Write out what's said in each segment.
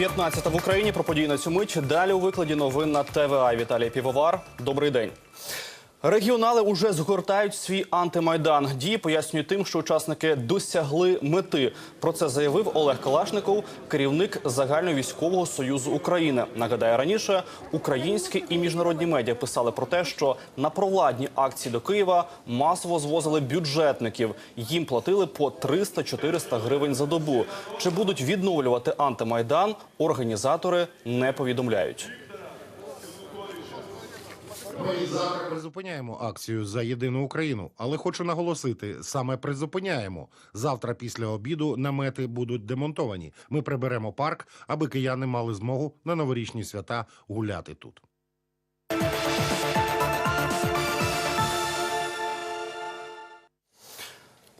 9.15 в Україні про події на цю мить. Далі у викладі новин на ТВА. Віталій Півовар. Добрий день. Регіонали уже згортають свій антимайдан. Дії пояснюють тим, що учасники досягли мети. Про це заявив Олег Калашников, керівник загальновійськового союзу України. Нагадаю, раніше українські і міжнародні медіа писали про те, що на провладні акції до Києва масово звозили бюджетників. Їм платили по 300-400 гривень за добу. Чи будуть відновлювати антимайдан? Організатори не повідомляють. Призупиняємо акцію за єдину Україну, але хочу наголосити: саме призупиняємо. Завтра після обіду намети будуть демонтовані. Ми приберемо парк, аби кияни мали змогу на новорічні свята гуляти тут.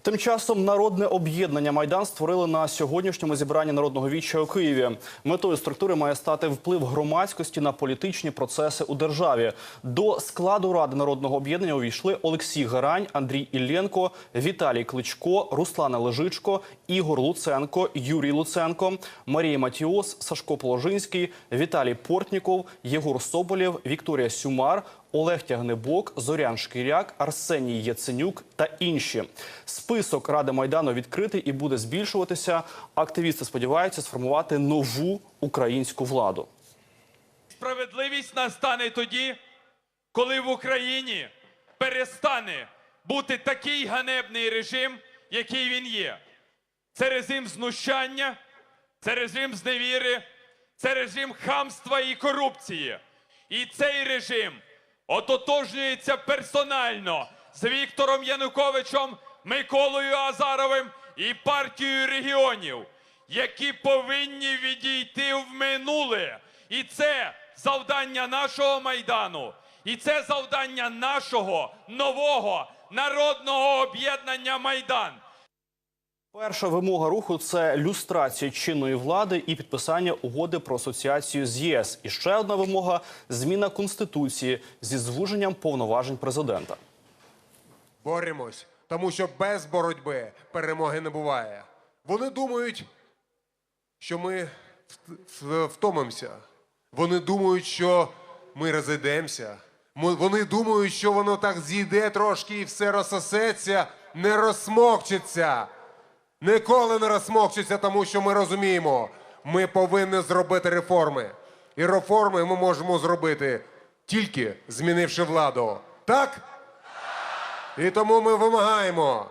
Тим часом народне об'єднання Майдан створили на сьогоднішньому зібранні народного віччя у Києві. Метою структури має стати вплив громадськості на політичні процеси у державі. До складу ради народного об'єднання увійшли Олексій Гарань, Андрій Ілленко, Віталій Кличко, Руслана Лежичко, Ігор Луценко, Юрій Луценко, Марія Матіос, Сашко Положинський, Віталій Портніков, Єгор Соболєв, Вікторія Сюмар. Олег Тягнебок, Зорян Шкіряк, Арсеній Яценюк та інші. Список Ради Майдану відкритий і буде збільшуватися. Активісти сподіваються сформувати нову українську владу. Справедливість настане тоді, коли в Україні перестане бути такий ганебний режим, який він є. Це режим знущання, це режим зневіри, це режим хамства і корупції. І цей режим ототожнюється персонально з Віктором Януковичем, Миколою Азаровим і партією регіонів, які повинні відійти в минуле. І це завдання нашого майдану, і це завдання нашого нового народного об'єднання Майдан. Перша вимога руху це люстрація чинної влади і підписання угоди про асоціацію з ЄС. І ще одна вимога зміна конституції зі звуженням повноважень президента. Боремось, тому що без боротьби перемоги не буває. Вони думають, що ми втомимося. Вони думають, що ми розійдемося. Вони думають, що воно так зійде трошки і все розсосеться, не розсмокчеться. Ніколи не розсмокчеться, тому що ми розуміємо, ми повинні зробити реформи. І реформи ми можемо зробити тільки змінивши владу. Так? І тому ми вимагаємо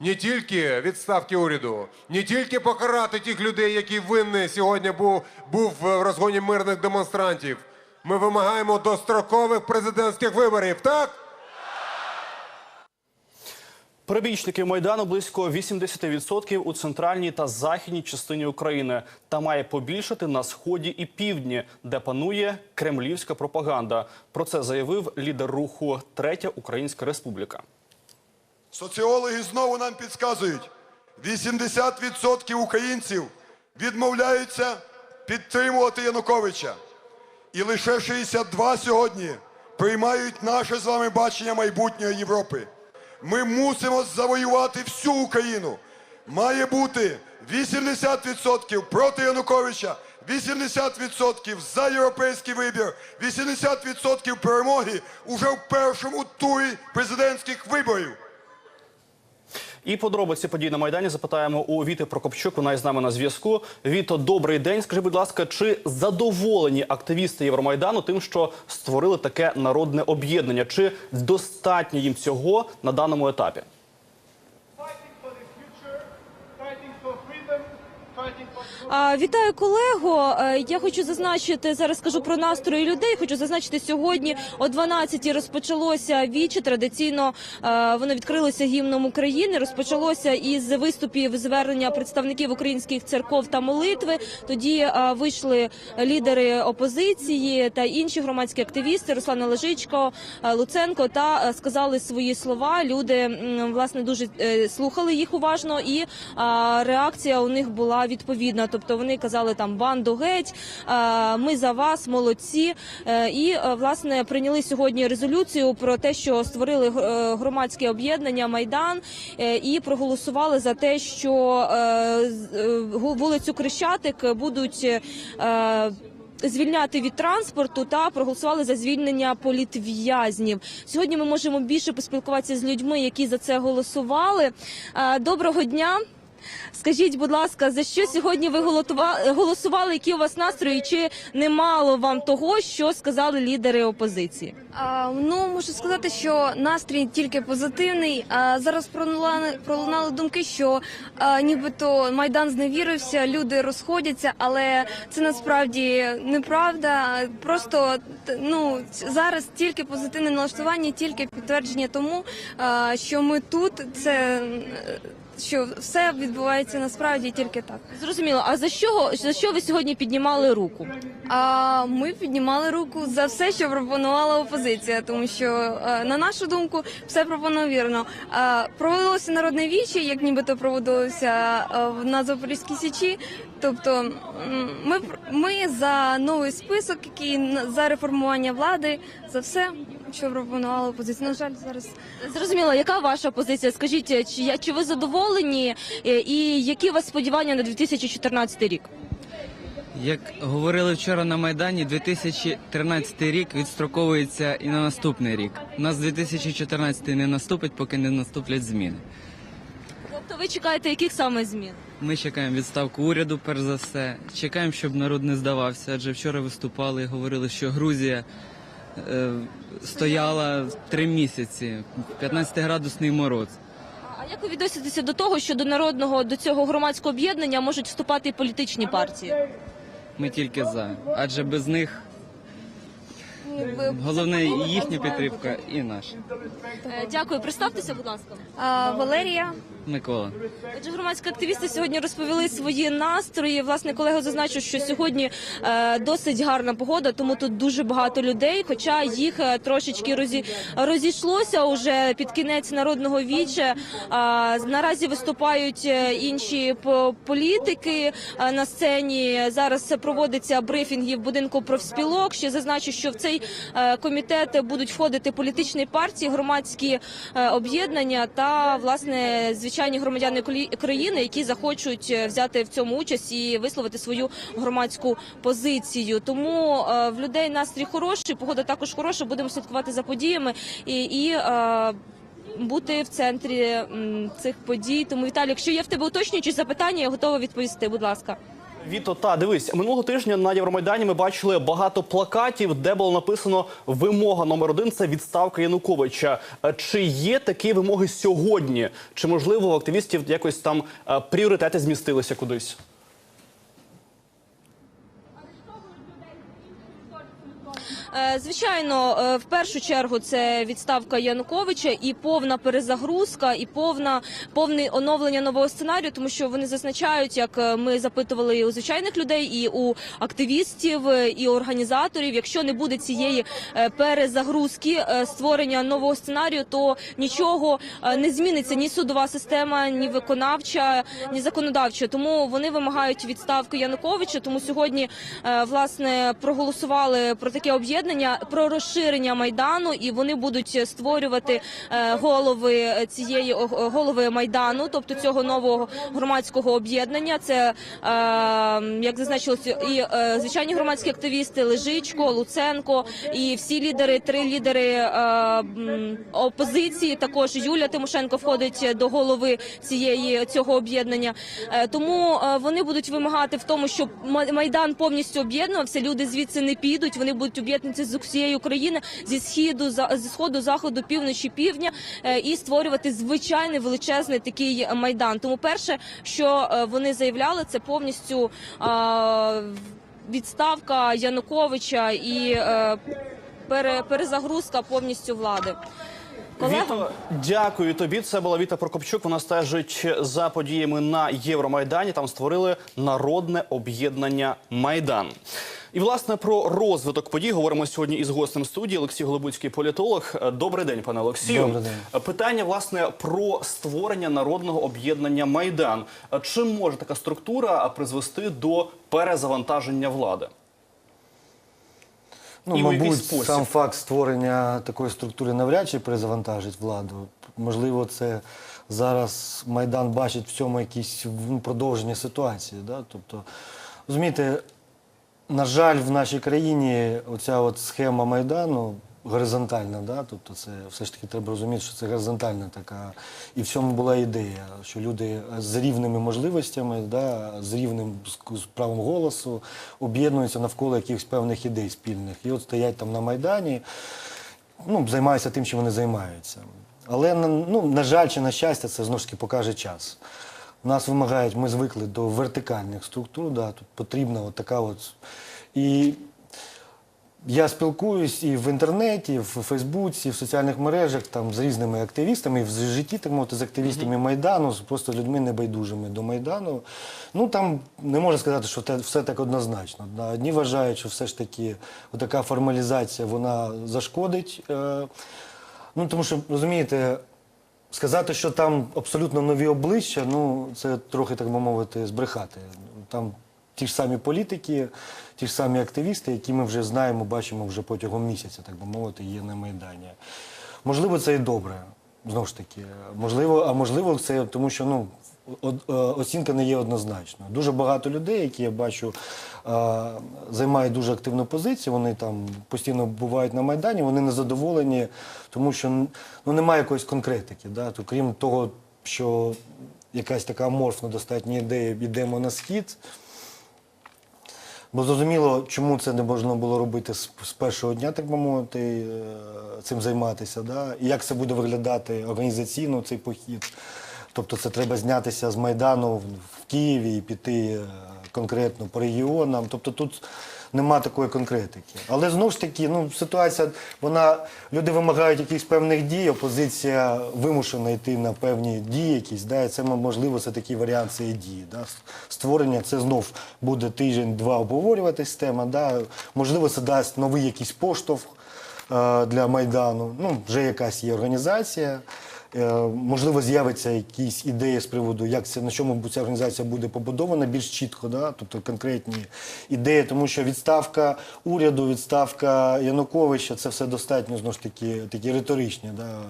не тільки відставки уряду, не тільки покарати тих людей, які винні сьогодні був, був в розгоні мирних демонстрантів. Ми вимагаємо дострокових президентських виборів, так? Прибічників майдану близько 80% у центральній та західній частині України та має побільшати на сході і півдні, де панує кремлівська пропаганда. Про це заявив лідер руху Третя Українська Республіка. Соціологи знову нам підказують, 80% українців відмовляються підтримувати Януковича. І лише 62 сьогодні приймають наше з вами бачення майбутньої Європи. Ми мусимо завоювати всю Україну. Має бути 80% проти Януковича, 80% за європейський вибір, 80% перемоги уже в першому турі президентських виборів. І подробиці подій на майдані запитаємо у Віти Прокопчук. Вона із нами на зв'язку. Віто, добрий день. Скажи, будь ласка, чи задоволені активісти Євромайдану тим, що створили таке народне об'єднання? Чи достатньо їм цього на даному етапі? Вітаю колего. Е, Я хочу зазначити зараз. Скажу про настрої людей. Хочу зазначити сьогодні о 12-й розпочалося віче. Традиційно е, воно відкрилося гімном України. Розпочалося із виступів звернення представників українських церков та молитви. Тоді е, вийшли лідери опозиції та інші громадські активісти Руслана Лежичко, Луценко та сказали свої слова. Люди власне дуже слухали їх уважно, і реакція у них була відповідна. Тобто вони казали там банду геть, ми за вас, молодці. Е, І е, власне прийняли сьогодні резолюцію про те, що створили е, громадське об'єднання Майдан і проголосували за те, що вулицю Крещатик будуть. Звільняти від транспорту та проголосували за звільнення політв'язнів. Сьогодні ми можемо більше поспілкуватися з людьми, які за це голосували. Доброго дня. Скажіть, будь ласка, за що сьогодні ви голосували? Які у вас настрої? Чи немало вам того, що сказали лідери опозиції? А, ну можу сказати, що настрій тільки позитивний. А зараз пролунали, пролунали думки, що а, нібито майдан зневірився, люди розходяться, але це насправді неправда. Просто ну зараз тільки позитивне налаштування, тільки підтвердження тому, а, що ми тут. Це що все відбувається насправді тільки так. Зрозуміло. А за що за що ви сьогодні піднімали руку? А ми піднімали руку за все, що пропонувала опозиція, тому що е, на нашу думку все пропонував вірно. Е, Проводилося народне віче, як нібито проводилося е, в- на Запорізькій січі. Тобто ми ми за новий список, який за реформування влади, за все, що пропонувала опозиція. На жаль, зараз Зрозуміло, яка ваша позиція? Скажіть, чи я- чи ви задоволені, е, і які у вас сподівання на 2014 рік? Як говорили вчора на Майдані, 2013 рік відстроковується і на наступний рік. У нас 2014 не наступить, поки не наступлять зміни. Тобто ви чекаєте яких саме змін? Ми чекаємо відставку уряду, перш за все. Чекаємо, щоб народ не здавався. Адже вчора виступали і говорили, що Грузія стояла три місяці, 15-градусний мороз. А як ви відноситеся до того, що до народного до цього громадського об'єднання можуть вступати і політичні партії? Ми тільки за. Адже без них головне їхня підтримка, і наша. Е, Дякую, представтеся, будь ласка. Валерія. Микола. Отже, громадські активісти сьогодні розповіли свої настрої. Власне, колега зазначив, що сьогодні е, досить гарна погода, тому тут дуже багато людей. Хоча їх е, трошечки розі... розійшлося уже під кінець народного віча. А, наразі виступають е, інші політики е, на сцені. Зараз проводиться брифінги в будинку профспілок. Ще зазначу, що в цей е, комітет будуть входити політичні партії, громадські е, об'єднання та власне звичайні громадяни країни, які захочуть е, взяти в цьому участь і висловити свою громадську позицію. Тому е, в людей настрій хороший, погода також хороша. Будемо слідкувати за подіями і. і е, бути в центрі цих подій. Тому Віталій, якщо є в тебе уточнюючі запитання, я готова відповісти. Будь ласка. Віто, та дивись, минулого тижня на Євромайдані ми бачили багато плакатів, де було написано вимога номер один це відставка Януковича. Е, Чи є такі вимоги сьогодні? Чи можливо у активістів якось там е, пріоритети змістилися кудись? Звичайно, е, в першу чергу це відставка Януковича і повна перезагрузка, і повна повне оновлення нового сценарію, тому що вони зазначають, як е, ми запитували і у звичайних людей, і у активістів, е, і у організаторів. Якщо не буде цієї е, перезагрузки е, створення нового сценарію, то нічого е, не зміниться ні судова система, ні виконавча, ні законодавча. Тому вони вимагають відставки Януковича. Тому сьогодні е, власне проголосували про таке об'єднання, про розширення майдану, і вони будуть створювати е, голови цієї голови майдану, тобто цього нового громадського об'єднання. Це е, як зазначилося, і е, звичайні громадські активісти Лежичко, Луценко і всі лідери, три лідери опозиції. Також Юля Тимошенко входить до голови цієї цього об'єднання. Тому вони будуть вимагати в тому, щоб Ма- майдан повністю об'єднувався. Люди звідси не підуть. Вони будуть об'єднатися з усієї України зі східу, за- зі сходу, заходу, півночі, півдня е, і створювати звичайний величезний такий майдан. Тому перше, що е, вони заявляли, це повністю відставка Януковича і е, пере- перезагрузка повністю влади. Віто, дякую тобі. Це була Віта Прокопчук. Вона стежить за подіями на Євромайдані. Там створили народне об'єднання Майдан. І власне про розвиток подій говоримо сьогодні із гостем студії Олексій Голобуцький, політолог. Е, Добрий день, пане Олексію. Добрий день. Е, Питання власне про створення народного об'єднання Майдан. Е, Чим може така структура призвести до перезавантаження влади? Ну, І мабуть, сам факт створення такої структури навряд чи перезавантажить владу. Можливо, це зараз Майдан бачить в цьому якісь ну, продовження ситуації. Да? Тобто, розумієте, на жаль, в нашій країні оця от схема Майдану горизонтальна, да? тобто це все ж таки треба розуміти, що це горизонтальна така. І в цьому була ідея, що люди з рівними можливостями, да? з рівним з- правом голосу об'єднуються навколо якихось певних ідей спільних. І от стоять там на Майдані, ну, займаються тим, чим вони займаються. Але ну, на жаль чи на щастя, це знову ж таки покаже час. Нас вимагають, ми звикли до вертикальних структур, да, тут потрібна от така от. І я спілкуюсь і в інтернеті, і в Фейсбуці, і в соціальних мережах там, з різними активістами, і в житті, так мовити, з активістами Майдану, з просто людьми небайдужими до Майдану. Ну там не можна сказати, що те, все так однозначно. Да. Одні вважають, що все ж таки така формалізація вона зашкодить. Е, ну, тому що, розумієте, Сказати, що там абсолютно нові обличчя, ну це трохи, так би мовити, збрехати. Там ті ж самі політики, ті ж самі активісти, які ми вже знаємо, бачимо вже протягом місяця, так би мовити, є на Майдані. Можливо, це і добре, знову ж таки. Можливо, а можливо, це тому, що ну, оцінка не є однозначною. Дуже багато людей, які я бачу, е, займають дуже активну позицію. Вони там постійно бувають на Майдані, вони незадоволені, тому що ну, немає якоїсь конкретики. Да? То, крім того, що якась така аморфна достатня ідея, йдемо на схід. Бо зрозуміло, чому це не можна було робити з, з першого дня, так би мовити, е, цим займатися, да? і як це буде виглядати організаційно цей похід. Тобто це треба знятися з Майдану в, Києві і піти е, конкретно по регіонам. Тобто тут нема такої конкретики. Але знову ж таки, ну, ситуація, вона, люди вимагають якихось певних дій, опозиція вимушена йти на певні дії якісь, да, і це, можливо, це такий варіант цієї дії. Да. Створення, це знов буде тиждень-два обговорюватись тема, да. можливо, це дасть новий якийсь поштовх е, для Майдану. Ну, вже якась є організація. Е, Можливо, з'явиться якісь ідеї з приводу, як це на чому ця організація буде побудована більш чітко, да? тобто конкретні ідеї, тому що відставка уряду, відставка Януковича це все достатньо знову ж таки такі риторичні да?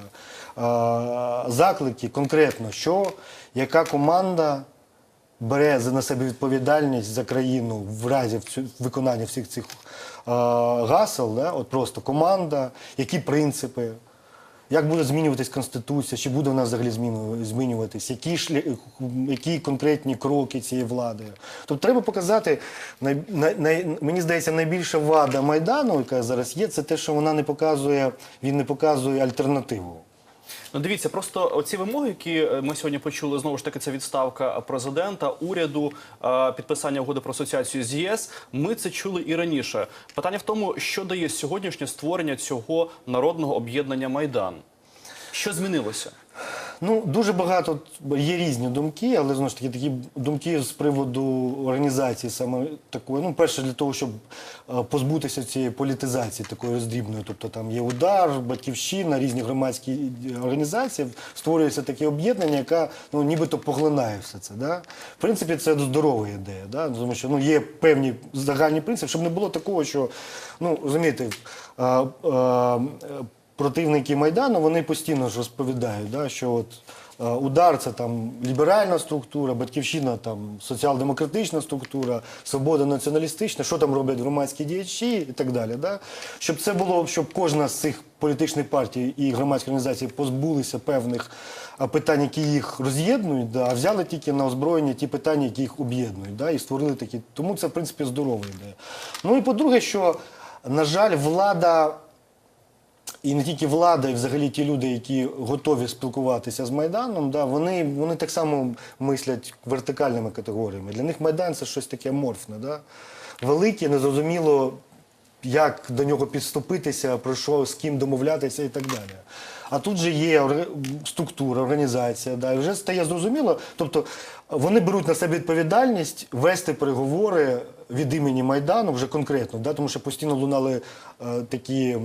заклики. Конкретно, що яка команда бере на себе відповідальність за країну в разі виконання всіх цих гасел, да? от просто команда, які принципи. Як буде змінюватись Конституція, чи буде вона взагалі змінюватись, які, шлі, які конкретні кроки цієї влади. Тобто треба показати, най, най, най, мені здається, найбільша вада Майдану, яка зараз є, це те, що вона не показує, він не показує альтернативу. Ну, дивіться, просто оці вимоги, які е, ми сьогодні почули, знову ж таки, це відставка президента, уряду, е, підписання угоди про асоціацію з ЄС. Ми це чули і раніше. Питання в тому, що дає сьогоднішнє створення цього народного об'єднання Майдан. Що змінилося? Ну, дуже багато є різні думки, але знову ж таки такі думки з приводу організації саме такої. Ну, перше, для того, щоб е, позбутися цієї політизації такої роздрібної. Тобто там є удар, батьківщина, різні громадські організації, створюється таке об'єднання, яке ну, нібито поглинає все це. Да? В принципі, це здорова ідея, да? тому що ну, є певні загальні принципи, щоб не було такого, що ну, розумієте, е, е, противники Майдану вони постійно ж розповідають, да, що от е, удар це там ліберальна структура, батьківщина там соціал-демократична структура, свобода націоналістична, що там роблять громадські діячі і так далі. Да? Щоб це було, щоб кожна з цих політичних партій і громадських організацій позбулися певних питань, які їх роз'єднують, да, а взяли тільки на озброєння ті питання, які їх об'єднують, да, і створили такі. Тому це в принципі здорова ідея. Ну і по-друге, що на жаль, влада. І не тільки влада, і взагалі ті люди, які готові спілкуватися з Майданом, да, вони, вони так само мислять вертикальними категоріями. Для них Майдан це щось таке аморфне. Да? Велике, незрозуміло, як до нього підступитися, про що, з ким домовлятися і так далі. А тут же є структура, організація, да, і вже стає зрозуміло. Тобто вони беруть на себе відповідальність вести переговори від імені Майдану вже конкретно, да, тому що постійно лунали такі,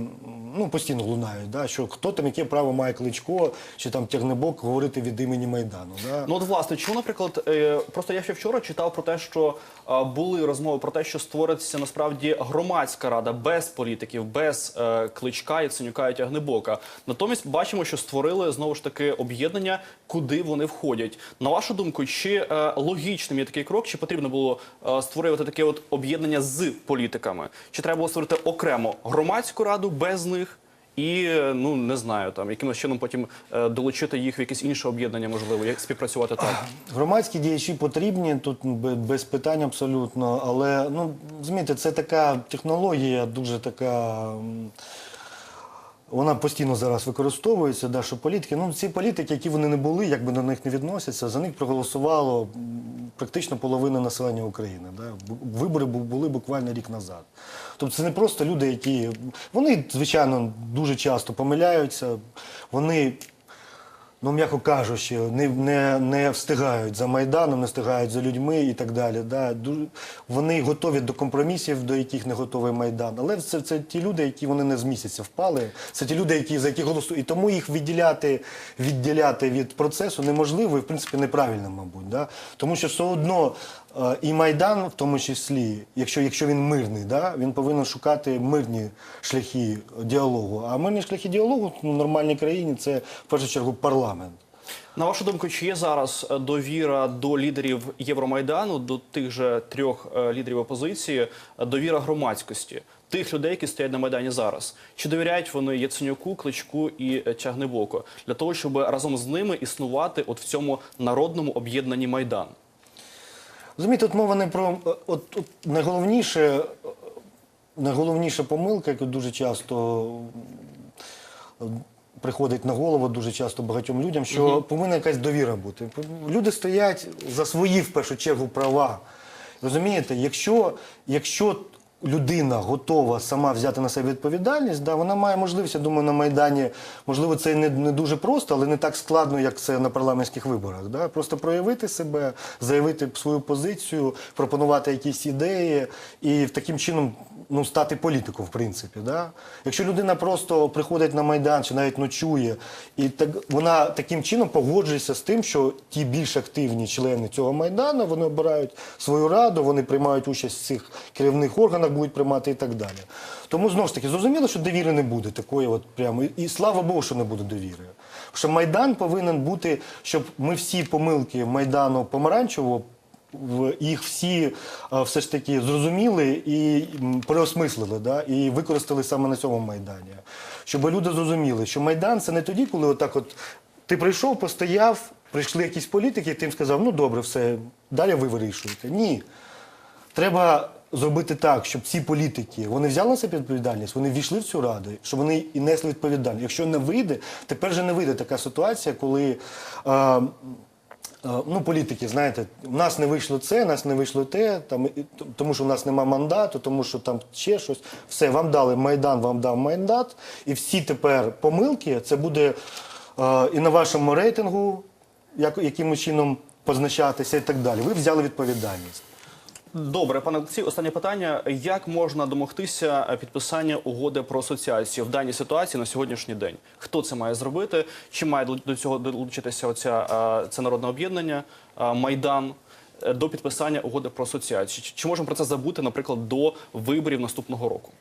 ну постійно лунають, да, що хто там яке право має кличко чи там тягнебок говорити від імені Майдану. Да. Ну от власне, чому, наприклад, е, просто я ще вчора читав про те, що е, були розмови про те, що створиться насправді громадська рада без політиків, без е, кличка, Яценюка і Тягнебока. Натомість бачимо, що створили знову ж таки об'єднання, куди вони входять. На вашу думку, чи е, логічним є такий крок, чи потрібно було е, створювати таке от об'єднання з політиками? Чи треба було створити окремо громадську раду без них? І ну не знаю, там якимось чином потім е, долучити їх в якесь інше об'єднання, можливо, як співпрацювати так. Громадські діячі потрібні тут без питань абсолютно. Але ну розумієте, це така технологія, дуже така. Вона постійно зараз використовується, да, що політики, ну ці політики, які вони не були, як би до них не відносяться, за них проголосувало практично половина населення України. Да. Вибори були буквально рік назад. Тобто це не просто люди, які вони, звичайно, дуже часто помиляються, вони ну, м'яко кажучи, не, не, не встигають за Майданом, не встигають за людьми і так далі. Да. Вони готові до компромісів, до яких не готовий Майдан. Але це, це ті люди, які вони не з місяця впали. Це ті люди, які, за які голосують. І тому їх відділяти, відділяти від процесу неможливо і, в принципі, неправильно, мабуть. Да. Тому що все одно і Майдан, в тому числі, якщо, якщо він мирний, да, він повинен шукати мирні шляхи діалогу. А мирні шляхи діалогу ну, в нормальній країні це в першу чергу парламент. На вашу думку, чи є зараз е, довіра до лідерів Євромайдану, до тих же трьох е, лідерів опозиції, е, довіра громадськості, тих людей, які стоять на майдані зараз? Чи довіряють вони Яценюку, Кличку і е, Тягнебоку для того, щоб разом з ними існувати от в цьому народному об'єднанні майдан? Розумієте, тут мова не про е, от, от найголовніше, е, найголовніша помилка, яка дуже часто е, приходить на голову дуже часто багатьом людям, що повинна якась довіра бути. Люди стоять за свої в першу чергу права. Розумієте, якщо, якщо людина готова сама взяти на себе відповідальність, да, вона має можливість, я думаю, на Майдані, можливо, це не, не дуже просто, але не так складно, як це на парламентських виборах. Да? Просто проявити себе, заявити свою позицію, пропонувати якісь ідеї і таким чином ну, стати політиком, в принципі. Да? Якщо людина просто приходить на Майдан чи навіть ночує, і так, вона таким чином погоджується з тим, що ті більш активні члени цього Майдану, вони обирають свою раду, вони приймають участь в цих керівних органах, будуть приймати і так далі. Тому знову ж таки зрозуміло, що довіри не буде такої, от прямо. І, слава Богу, що не буде довіри. Що Майдан повинен бути, щоб ми всі помилки Майдану помаранчевого їх всі все ж таки зрозуміли і переосмислили, да, і використали саме на цьому майдані. Щоб люди зрозуміли, що майдан це не тоді, коли отак от ти прийшов, постояв, прийшли якісь політики, і ти їм сказав, ну добре, все, далі ви вирішуєте. Ні. Треба зробити так, щоб ці політики вони взяли на себе відповідальність, вони ввійшли в цю раду, щоб вони і несли відповідальність. Якщо не вийде, тепер же не вийде така ситуація, коли. Е, Ну, політики, знаєте, у нас не вийшло це, у нас не вийшло те, там, тому що у нас нема мандату, тому що там ще щось. Все, вам дали Майдан, вам дав мандат, і всі тепер помилки, це буде е, і на вашому рейтингу, як, якимось чином позначатися і так далі. Ви взяли відповідальність. Добре, пане Олексій, останнє питання: як можна домогтися підписання угоди про асоціацію в даній ситуації на сьогоднішній день? Хто це має зробити? Чи має до- цього долучитися оця е, це народне об'єднання е, Майдан е, до підписання угоди про асоціацію? Чи можемо про це забути, наприклад, до виборів наступного року?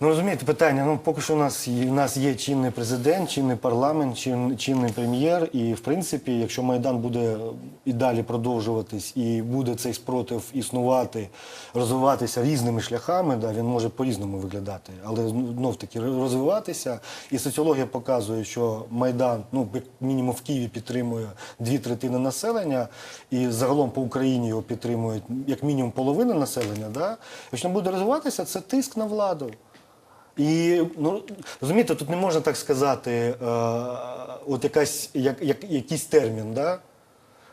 Ну розумієте, питання. Ну поки що у нас у нас є чинний президент, чинний парламент, чин, чинний прем'єр. І в принципі, якщо майдан буде і далі продовжуватись, і буде цей спротив існувати, розвиватися різними шляхами, да, він може по-різному виглядати, але знов таки розвиватися. І соціологія показує, що майдан, ну як мінімум в Києві підтримує дві третини населення, і загалом по Україні його підтримують як мінімум половина населення. Да? Якщо буде розвиватися, це тиск на владу. І ну розумієте, тут не можна так сказати, е, от якась як, як якийсь термін, да?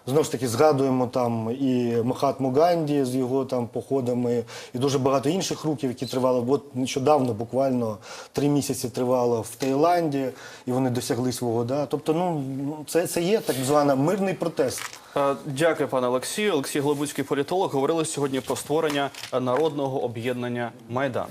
Знову ж таки, згадуємо там і Махатму Ганді з його там походами, і дуже багато інших рухів, які тривали. От нещодавно, буквально три місяці тривало в Таїланді, і вони досягли свого. Да? Тобто, ну це, це є так званий мирний протест. Е, Дякую, пане Олексію. Олексій Глобуцький політолог. Говорили сьогодні про створення народного об'єднання Майдан.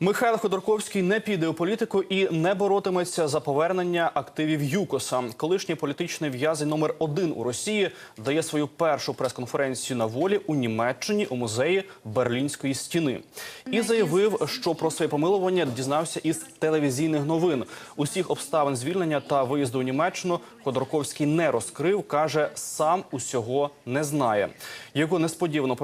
Михайло Ходорковський не піде у політику і не боротиметься за повернення активів ЮКОСа. Колишній політичний в'язень номер один у Росії дає свою першу прес-конференцію на волі у Німеччині у музеї Берлінської стіни і заявив, що про своє помилування дізнався із телевізійних новин. Усіх обставин звільнення та виїзду у Німеччину Ходорковський не розкрив. каже, сам усього не знає. Його несподівано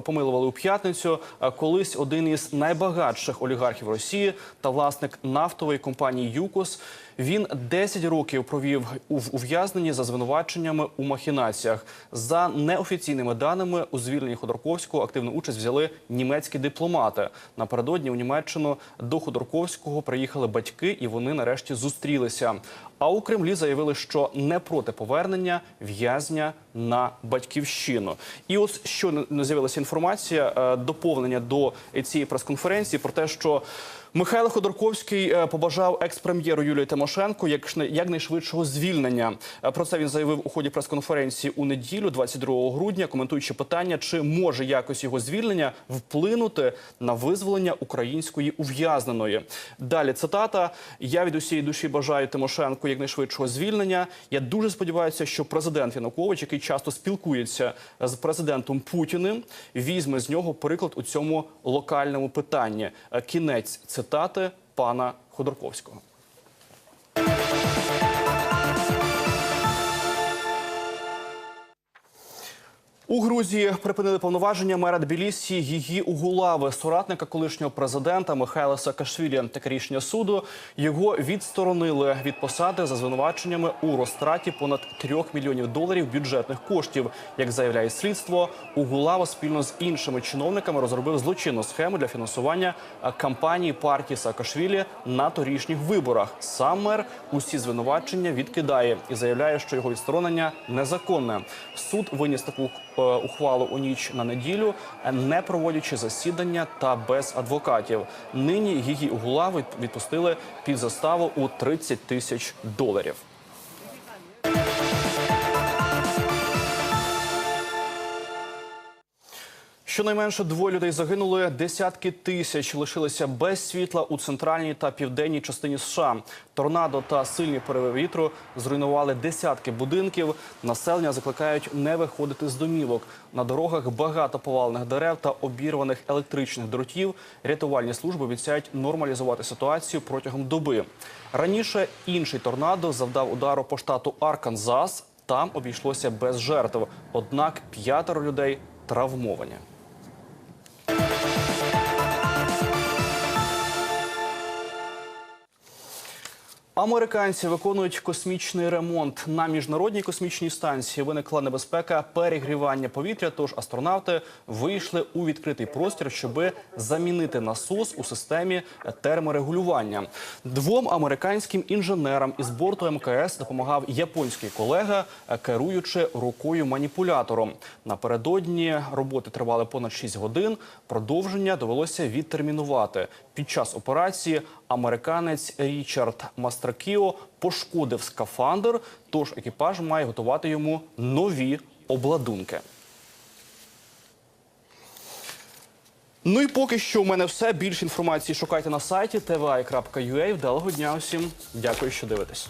помилували у п'ятницю. Колись один із найбагатших олігархів Росії та власник нафтової компанії ЮКОС. Він 10 років провів у ув'язненні за звинуваченнями у махінаціях. За неофіційними даними у звільненні Ходорковського активну участь взяли німецькі дипломати. Напередодні у Німеччину до Ходорковського приїхали батьки, і вони нарешті зустрілися. А у Кремлі заявили, що не проти повернення в'язня на батьківщину. І ось що не з'явилася інформація, е, доповнення до цієї прес-конференції про те, що Михайло Ходорковський е, побажав екс-прем'єру Юлії Тимошенко якнайшвидшого звільнення. Е, Про це він заявив у ході прес-конференції у неділю, 22 грудня, коментуючи питання, чи може якось його звільнення вплинути на визволення української ув'язненої. Далі цитата: Я від усієї душі бажаю Тимошенку якнайшвидшого звільнення. Я дуже сподіваюся, що президент Янукович, який часто спілкується з президентом Путіним, візьме з нього приклад у цьому локальному питанні. Е, Кінець цитати пана Ходорковського. У Грузії припинили повноваження мера Тбілісі її Угулави, соратника колишнього президента Михайла Саакашвілі. Таке рішення суду його відсторонили від посади за звинуваченнями у розтраті понад 3 мільйонів доларів бюджетних коштів. Як заявляє слідство, Угулава спільно з іншими чиновниками розробив злочинну схему для фінансування кампанії партії Саакашвілі на торішніх виборах. Сам мер усі звинувачення відкидає і заявляє, що його відсторонення незаконне. Суд виніс таку ухвалу у ніч на неділю, е, не проводячи засідання та без адвокатів. Нині її угулаву відпустили під заставу у 30 тисяч доларів. Щонайменше двоє людей загинули, десятки тисяч лишилися без світла у центральній та південній частині США. Торнадо та сильні пориви вітру зруйнували десятки будинків. Населення закликають не виходити з домівок. На дорогах багато повалених дерев та обірваних електричних дротів. Рятувальні служби обіцяють нормалізувати ситуацію протягом доби. Раніше інший торнадо завдав удару по штату Арканзас. Там обійшлося без жертв. Однак п'ятеро людей травмовані. Американці виконують космічний ремонт на міжнародній космічній станції. Виникла небезпека перегрівання повітря. Тож астронавти вийшли у відкритий простір, щоби замінити насос у системі терморегулювання. Двом американським інженерам із борту МКС допомагав японський колега, керуючи рукою маніпулятором. Напередодні роботи тривали понад 6 годин. Продовження довелося відтермінувати. Під час операції американець Річард Мастракіо пошкодив скафандр, тож екіпаж має готувати йому нові обладунки. Ну і поки що у мене все. Більше інформації шукайте на сайті tvi.ua. Вдалого дня усім. Дякую, що дивитесь.